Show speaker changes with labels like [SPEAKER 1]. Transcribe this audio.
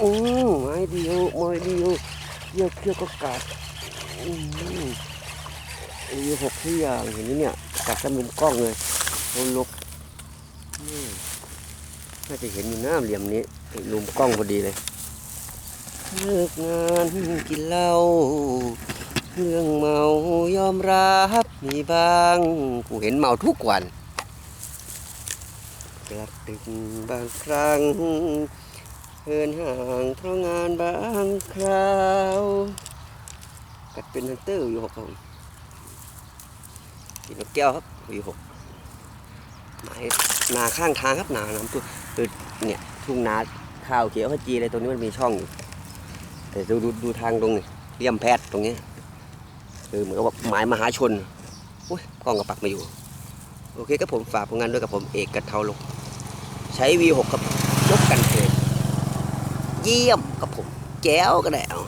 [SPEAKER 1] โอ้ไม้เดียวไม้เดียวเยี่ยวเขี้ยวก็กัดอืมมีหกที่อย่างเห็นไหมเนี่ยกัดจมุมกล้องเลยโอ้ลกน่าจะเห็นอยู่หน้าเหลี่ยมนี้ไอ้มุมกล้องพอดีเลยเลิกงานกินเหล้าเรื่องเมายอมรับมีบ้างกูเห็นเมาทุกวันกลับดึกบางครั้ง เหินห่างเพราะงานบางคราวกัดเป็นฮันเตอร์อยู่หกครับผมกินนกแก้วครับอยู่หกหมายนาข้างทางครับนาน้ำตัวคือเนี่ยทุ่งนาข้าวเขียวขจีอะไรตรงนี้มันมีช่องอยู่แต่ดูดูดูทางตรงนี้เลี่ยมแพทย์ตรงนี้คือเหมือนกับว่าหมายมหาชนอุ้ยกล้องกระปักมาอยู่ โอเคครับผมฝากผลงานด้วยกับผมเอกกระเทาลงใช้ V6 ครับยกกันเท เยี่ยมกับผมแก้วก็ได้เอา